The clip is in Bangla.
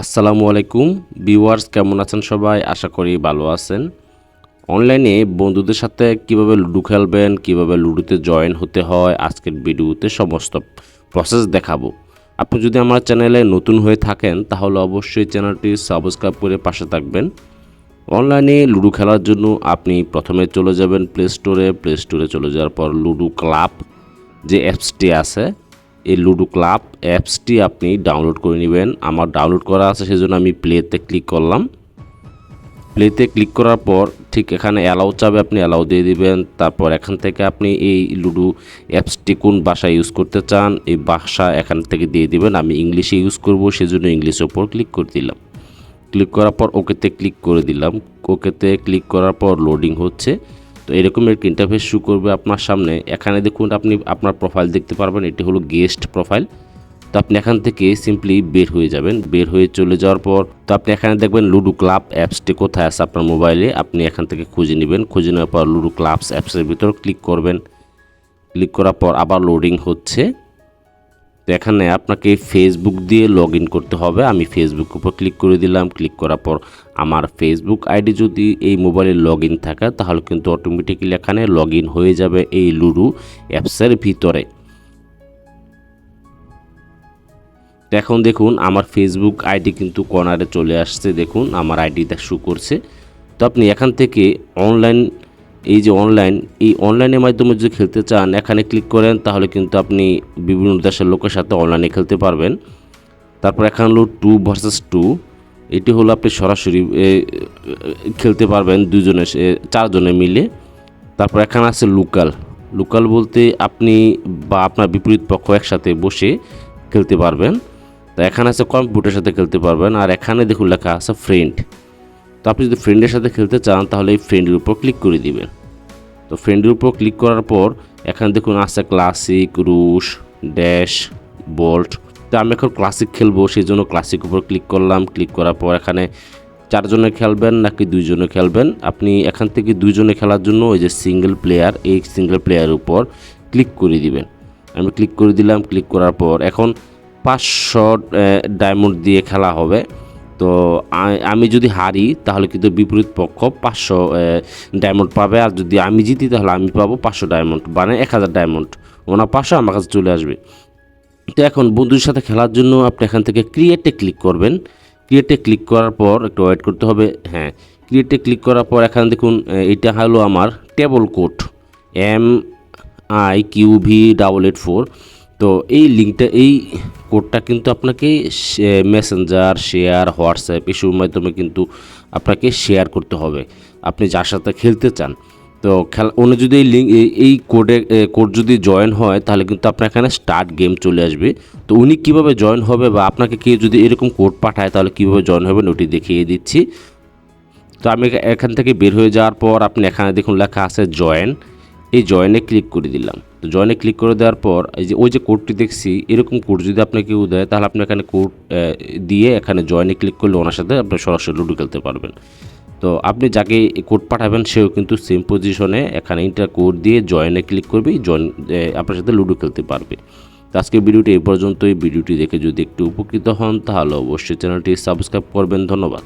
আসসালামু আলাইকুম। ভিউয়ার্স, কেমন আছেন সবাই? আশা করি ভালো আছেন। অনলাইনে বন্ধুদের সাথে কীভাবে লুডো খেলবেন, কীভাবে লুডোতে জয়েন হতে হয়, আজকের ভিডিওতে সমস্ত প্রসেস দেখাবো। আপনি যদি আমার চ্যানেলে নতুন হয়ে থাকেন, তাহলে অবশ্যই চ্যানেলটি সাবস্ক্রাইব করে পাশে থাকবেন। অনলাইনে লুডো খেলার জন্য আপনি প্রথমে চলে যাবেন প্লে স্টোরে প্লে স্টোরে চলে যাওয়ার পর লুডো ক্লাব যে অ্যাপসটি আছে এই লুডো ক্লাব অ্যাপসটি আপনি ডাউনলোড করে নেবেন। আমার ডাউনলোড করা আছে, সেজন্য আমি প্লেতে ক্লিক করলাম। প্লেতে ক্লিক করার পর ঠিক এখানে অ্যালাউ চাবে, আপনি অ্যালাউ দিয়ে দিবেন। তারপর এখান থেকে আপনি এই লুডো অ্যাপসটি কোন ভাষায় ইউজ করতে চান, এই ভাষা এখান থেকে দিয়ে দিবেন। আমি ইংলিশে ইউজ করব, সেজন্য ইংলিশের ওপর ক্লিক করে দিলাম। ক্লিক করার পর ওকেতে ক্লিক করে দিলাম। ওকেতে ক্লিক করার পর লোডিং হচ্ছে। তো এরকম একটি ইন্টারফেস শু করবে আপনার সামনে। এখানে দেখুন আপনি আপনার প্রোফাইল দেখতে পারবেন, এটি হলো গেস্ট প্রোফাইল তো আপনি এখান থেকে সিম্পলি বের হয়ে যাবেন। বের হয়ে চলে যাওয়ার পর, তো আপনি এখানে দেখবেন লুডো ক্লাব অ্যাপসটি কোথায় আছে আপনার মোবাইলে আপনি এখান থেকে খুঁজে নেবেন। খুঁজে নেওয়ার পর লুডো ক্লাবস অ্যাপসের ভিতর ক্লিক করবেন। ক্লিক করার পর আবার লোডিং হচ্ছে। তো এখানে আপনাকে ফেসবুক দিয়ে লগ ইন করতে হবে। আমি ফেসবুক উপর ক্লিক করে দিলাম। ক্লিক করার পর আমার ফেসবুক আইডি যদি এই মোবাইলে লগ ইন থাকে, তাহলে কিন্তু অটোমেটিক্যালি এখানে লগ ইন হয়ে যাবে এই লুডু অ্যাপসের ভিতরে। এখন দেখুন, আমার ফেসবুক আইডি কিন্তু কর্নারে চলে আসছে। দেখুন, আমার আইডিটা শু করছে। তো আপনি এখান থেকে অনলাইন এই যে অনলাইন এই অনলাইনের মাধ্যমে যদি খেলতে চান, এখানে ক্লিক করেন, তাহলে কিন্তু আপনি বিভিন্ন দেশের লোকের সাথে অনলাইনে খেলতে পারবেন। তারপর এখানে হলো টু ভার্সেস টু এটি হলো আপনি সরাসরি খেলতে পারবেন দুজনে চারজনে মিলে। তারপর এখানে আছে লোকাল লোকাল বলতে আপনি বা আপনার বিপরীত পক্ষ একসাথে বসে খেলতে পারবেন। তো এখানে আছে কম্পিউটারের সাথে খেলতে পারবেন, আর এখানে দেখুন লেখা আছে ফ্রেন্ড তো আপনি যদি ফ্রেন্ডের সাথে খেলতে চান, তাহলে এই ফ্রেন্ডের উপর ক্লিক করে দিবেন। তো ফ্রেন্ডের উপর ক্লিক করার পর, এখানে দেখুন আছে ক্লাসিক রুশ ড্যাশ বোল্ট তো আমি এখন ক্লাসিক খেলব সেই জন্য ক্লাসিক উপর ক্লিক করলাম। ক্লিক করার পর এখানে চারজনে খেলবেন নাকি দুইজনে খেলবেন? আপনি এখান থেকে দুইজনে খেলার জন্য ওই যে সিঙ্গেল প্লেয়ার এই সিঙ্গেল প্লেয়ারের উপর ক্লিক করে দিবেন। আমি ক্লিক করে দিলাম ক্লিক করার পর এখন পাঁচশো ডায়মন্ড দিয়ে খেলা হবে। তো আমি যদি হারি, তাহলে কিন্তু বিপরীত পক্ষ পাঁচশো ডায়মন্ড পাবে। আর যদি আমি জিতি, তাহলে আমি পাবো পাঁচশো ডায়মন্ড মানে এক হাজার ডায়মন্ড ওনার পাঁচশো আমার কাছে চলে আসবে। তো এখন বন্ধুর সাথে খেলার জন্য আপনি এখান থেকে ক্রিয়েটে ক্লিক করবেন। ক্রিয়েটে ক্লিক করার পর একটু ওয়েট করতে হবে। হ্যাঁ ক্রিয়েটে ক্লিক করার পর এখানে দেখুন এটা হলো আমার table code M I Q V double eight four তো এই লিঙ্কটা এই কোডটা কিন্তু আপনাকে মেসেঞ্জার শেয়ার হোয়াটসঅ্যাপ এসবের মাধ্যমে কিন্তু আপনাকে শেয়ার করতে হবে। আপনি যার সাথে খেলতে চান। তো খেলা, উনি যদি এই লিঙ্ক এই কোডে কোড যদি জয়েন হয়, তাহলে কিন্তু আপনার এখানে স্টার্ট গেম চলে আসবে। তো উনি কীভাবে জয়েন হবে বা আপনাকে কেউ যদি এরকম কোড পাঠায়, তাহলে কীভাবে জয়েন হবে ওটি দেখিয়ে দিচ্ছি। তো আমি এখান থেকে বের হয়ে যাওয়ার পর আপনি এখানে দেখুন লেখা আছে জয়েন এই জয়েনে ক্লিক করে দিলাম। তো জয়েনে ক্লিক করে দেওয়ার পর এই যে, ওই যে কোডটি দেখছি, এরকম কোড যদি আপনাকে কেউ দেয়, তাহলে আপনি এখানে কোড দিয়ে এখানে জয়েনে ক্লিক করলে ওনার সাথে আপনি সরাসরি লুডো খেলতে পারবেন। তো আপনি যাকে কোড পাঠাবেন, সেও কিন্তু সেম পজিশনে এখানে ইন্টার কোড দিয়ে জয়েনে ক্লিক করবে জয়েন আপনার সাথে লুডো খেলতে পারবে। তো আজকের ভিডিওটি এই পর্যন্তই। ভিডিওটি দেখে যদি একটু উপকৃত হন, তাহলে অবশ্যই চ্যানেলটি সাবস্ক্রাইব করবেন। ধন্যবাদ।